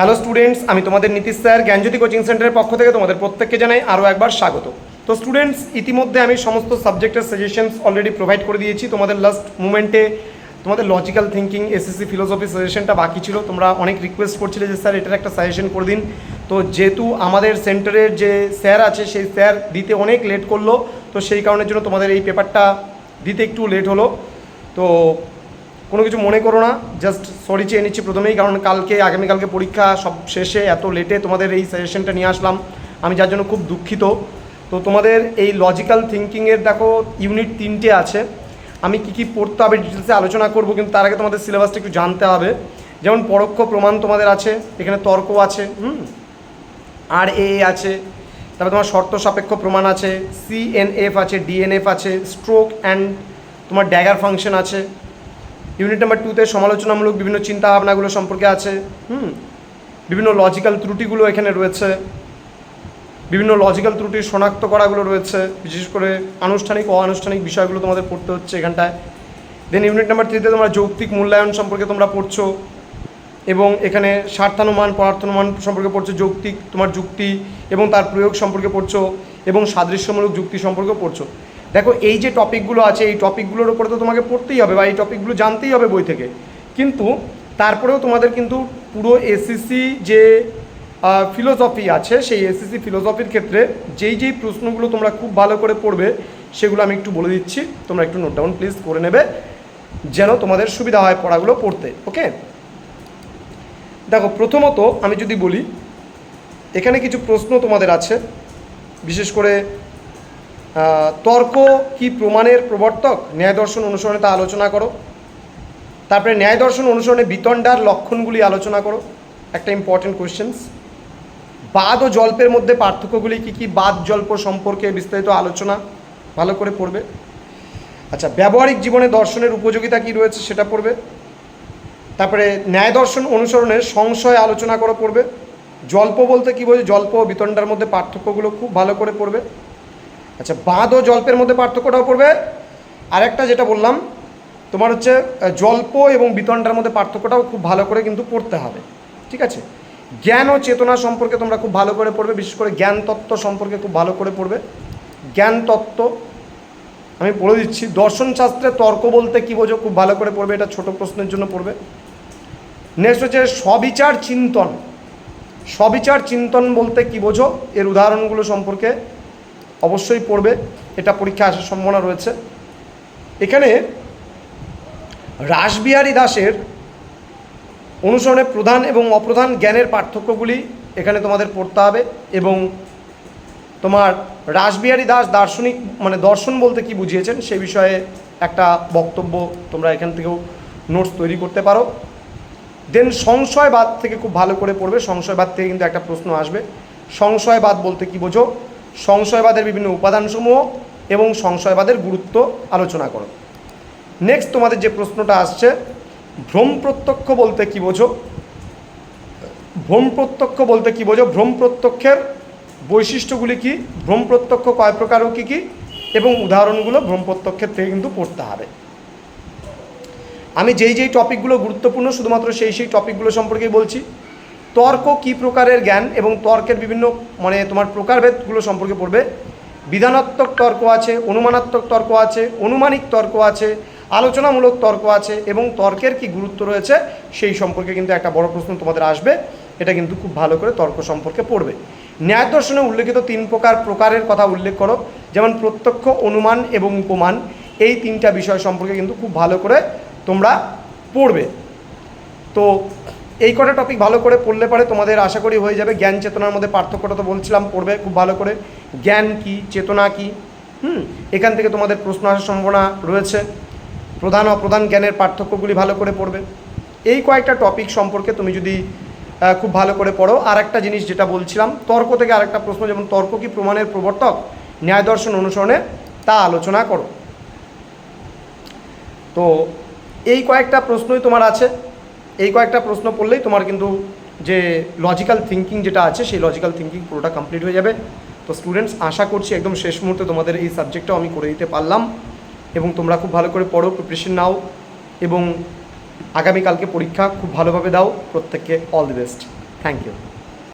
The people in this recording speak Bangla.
হ্যালো স্টুডেন্টস আমি তোমাদের নীতিশ স্যার, জ্ঞানজ্যোতি কোচিং সেন্টারের পক্ষ থেকে তোমাদের প্রত্যেককে জানাই আরও একবার স্বাগত। তো স্টুডেন্টস ইতিমধ্যে আমি সমস্ত সাবজেক্টের সাজেশনস অলরেডি প্রোভাইড করে দিয়েছি। তোমাদের লাস্ট মুমেন্টে তোমাদের লজিক্যাল থিঙ্কিং এসএসসি ফিলোসফি সাজেশনটা বাকি ছিল। তোমরা অনেক রিকোয়েস্ট করছিলে যে, স্যার, এটার একটা সাজেশন করে দিন। তো যেহেতু আমাদের সেন্টারের যে স্যার আছে, সেই স্যার দিতে অনেক লেট করল। তো সেই কারণের জন্য তোমাদের এই পেপারটা দিতে একটু লেট হলো। তো কোনো কিছু মনে করো না জাস্ট সরি চেয়ে নিচ্ছি প্রথমেই, কারণ কালকে, আগামীকালকে পরীক্ষা সব শেষে, এত লেটে তোমাদের এই সাজেশনটা নিয়ে আসলাম। আমি যার জন্য খুব দুঃখিত। তো তোমাদের এই লজিক্যাল থিঙ্কিংয়ের দেখো ইউনিট তিনটে আছে। আমি কি কি পড়তে হবে ডিটেলসে আলোচনা করব, কিন্তু তার আগে তোমাদের সিলেবাসটা একটু জানতে হবে। যেমন পরোক্ষ প্রমাণ তোমাদের আছে, এখানে তর্ক আছে, হুম? আর এ আছে, তারপরে তোমার শর্ত সাপেক্ষ প্রমাণ আছে সিএনএফ আছে ডিএনএফ আছে স্ট্রোক অ্যান্ড তোমার ড্যাগার ফাংশন আছে। ইউনিট নাম্বার টুতে সমালোচনামূলক বিভিন্ন চিন্তা ভাবনাগুলো সম্পর্কে আছে, হুম? বিভিন্ন লজিক্যাল ত্রুটিগুলো এখানে রয়েছে, বিভিন্ন লজিক্যাল ত্রুটি শনাক্ত করাগুলো রয়েছে, বিশেষ করে আনুষ্ঠানিক ও অনানুষ্ঠানিক বিষয়গুলো তোমাদের পড়তে হচ্ছে এখানটায়। দেন ইউনিট নাম্বার থ্রিতে তোমরা যৌক্তিক মূল্যায়ন সম্পর্কে তোমরা পড়ছো এবং এখানে স্বার্থানুমান পরার্থনুমান সম্পর্কে পড়ছো, যৌক্তিক তোমার যুক্তি এবং তার প্রয়োগ সম্পর্কে পড়ছো এবং সাদৃশ্যমূলক যুক্তি সম্পর্কে পড়ছো। দেখো, এই যে টপিকগুলো আছে, এই টপিকগুলোর উপরে তো তোমাকে পড়তেই হবে বা এই টপিকগুলো জানতেই হবে বই থেকে। কিন্তু তারপরেও তোমাদের কিন্তু পুরো এসিসি যে ফিলোসফি আছে, সেই এসিসি ফিলোসফির ক্ষেত্রে যেই যেই প্রশ্নগুলো তোমরা খুব ভালো করে পড়বে, সেগুলো আমি একটু বলে দিচ্ছি। তোমরা একটু নোট ডাউন প্লিজ করে নেবে, যেন তোমাদের সুবিধা হয় পড়াগুলো পড়তে ওকে দেখো, প্রথমত আমি যদি বলি, এখানে কিছু প্রশ্ন তোমাদের আছে। বিশেষ করে তর্ক কি প্রমাণের প্রবর্তক? ন্যায় দর্শন অনুসরণে তা আলোচনা করো। তারপরে ন্যায় দর্শন অনুসরণে বিতণ্ডার লক্ষণগুলি আলোচনা করো। একটা ইম্পর্টেন্ট কোয়েশ্চেন্স বাদ ও জল্পের মধ্যে পার্থক্যগুলি কী কী? বাদ, জল্প সম্পর্কে বিস্তারিত আলোচনা। ভালো করে পড়বে। আচ্ছা ব্যবহারিক জীবনে দর্শনের উপযোগিতা কী রয়েছে সেটা পড়বে। তারপরে ন্যায় দর্শন অনুসরণের সংশয় আলোচনা করে পড়বে। জল্প বলতে কী বোঝে জল্প ও বিতণ্ডার মধ্যে পার্থক্যগুলো খুব ভালো করে পড়বে। আচ্ছা বাঁধ ও জল্পের মধ্যে পার্থক্যটাও পড়বে। আরেকটা যেটা বললাম, তোমার হচ্ছে জল্প এবং বিতণ্ডার মধ্যে পার্থক্যটাও খুব ভালো করে কিন্তু পড়তে হবে, ঠিক আছে? জ্ঞান ও চেতনা সম্পর্কে তোমরা খুব ভালো করে পড়বে, বিশেষ করে জ্ঞান তত্ত্ব সম্পর্কে খুব ভালো করে পড়বে। জ্ঞান তত্ত্ব, আমি পড়ে দিচ্ছি দর্শনশাস্ত্রে তর্ক বলতে কী বোঝো, খুব ভালো করে পড়বে, এটা ছোট প্রশ্নের জন্য পড়বে। নেক্সট হচ্ছে, সবিচার চিন্তন। সবিচার চিন্তন বলতে কী বোঝো, এর উদাহরণগুলো সম্পর্কে অবশ্যই পড়বে। এটা পরীক্ষা আসার সম্ভাবনা রয়েছে। এখানে রাসবিহারী দাসের অনুসরণে প্রধান এবং অপ্রধান জ্ঞানের পার্থক্যগুলি এখানে তোমাদের পড়তে হবে এবং তোমার রাসবিহারী দাস দার্শনিক মানে দর্শন বলতে কি বুঝিয়েছেন সে বিষয়ে একটা বক্তব্য তোমরা এখান থেকেও নোটস তৈরি করতে পারো। দেন সংশয়বাদ থেকে খুব ভালো করে পড়বে। সংশয়বাদ থেকে কিন্তু একটা প্রশ্ন আসবে। সংশয়বাদ বলতে কি বোঝো? সংশয়বাদের বিভিন্ন উপাদানসমূহ এবং সংশয়বাদের গুরুত্ব আলোচনা করো। নেক্সট তোমাদের যে প্রশ্নটা আসছে, ভ্রম প্রত্যক্ষ বলতে কি বোঝো? ভ্রম প্রত্যক্ষ বলতে কি বোঝো? ভ্রম প্রত্যক্ষের বৈশিষ্ট্যগুলি কি? ভ্রম প্রত্যক্ষ কয় প্রকার কী কী? এবং উদাহরণগুলো ভ্রম প্রত্যক্ষের থেকে কিন্তু পড়তে হবে। আমি যেই যেই টপিকগুলো গুরুত্বপূর্ণ, শুধুমাত্র সেই সেই টপিকগুলো সম্পর্কেই বলছি। তর্ক কী প্রকারের জ্ঞান এবং তর্কের বিভিন্ন মানে তোমার প্রকারভেদগুলো সম্পর্কে পড়বে। বিধানাত্মক তর্ক আছে, অনুমানাত্মক তর্ক আছে, অনুমানিক তর্ক আছে, আলোচনামূলক তর্ক আছে এবং তর্কের কি গুরুত্ব রয়েছে সেই সম্পর্কে কিন্তু একটা বড় প্রশ্ন তোমাদের আসবে। এটা কিন্তু খুব ভালো করে তর্ক সম্পর্কে পড়বে। ন্যায় দর্শনে উল্লেখিত তিন প্রকার প্রকারের কথা উল্লেখ করো, যেমন প্রত্যক্ষ, অনুমান এবং উপমান। এই তিনটা বিষয় সম্পর্কে কিন্তু খুব ভালো করে তোমরা পড়বে। তো এই কটা টপিক ভালো করে পড়লে পরে তোমাদের আশা করি হয়ে যাবে। জ্ঞান চেতনার মধ্যে পার্থক্যটা তো বলছিলাম, পড়বে খুব ভালো করে। জ্ঞান কি, চেতনা কি? হুম, এখান থেকে তোমাদের প্রশ্ন আসার সম্ভাবনা রয়েছে। প্রধান অপ্রধান জ্ঞানের পার্থক্যগুলি ভালো করে পড়বে। এই কয়েকটা টপিক সম্পর্কে তুমি যদি খুব ভালো করে পড়ো আর একটা জিনিস যেটা বলছিলাম, তর্ক থেকে আরেকটা প্রশ্ন, যেমন তর্ক কি প্রমাণের প্রবর্তক? ন্যায় দর্শন অনুসরণে তা আলোচনা করো। তো এই কয়েকটা প্রশ্নই তোমার আছে। এই কয়েকটা প্রশ্ন পড়লেই তোমার কিন্তু যে লজিক্যাল থিঙ্কিং যেটা আছে, সেই লজিক্যাল থিঙ্কিং পুরোটা কমপ্লিট হয়ে যাবে। তো স্টুডেন্টস আশা করছি একদম শেষ মুহূর্তে তোমাদের এই সাবজেক্টটাও আমি করে দিতে পারলাম। এবং তোমরা খুব ভালো করে পড়ো প্রিপারেশন নাও এবং আগামীকালকে পরীক্ষা খুব ভালোভাবে দাও। প্রত্যেককে all the best thank you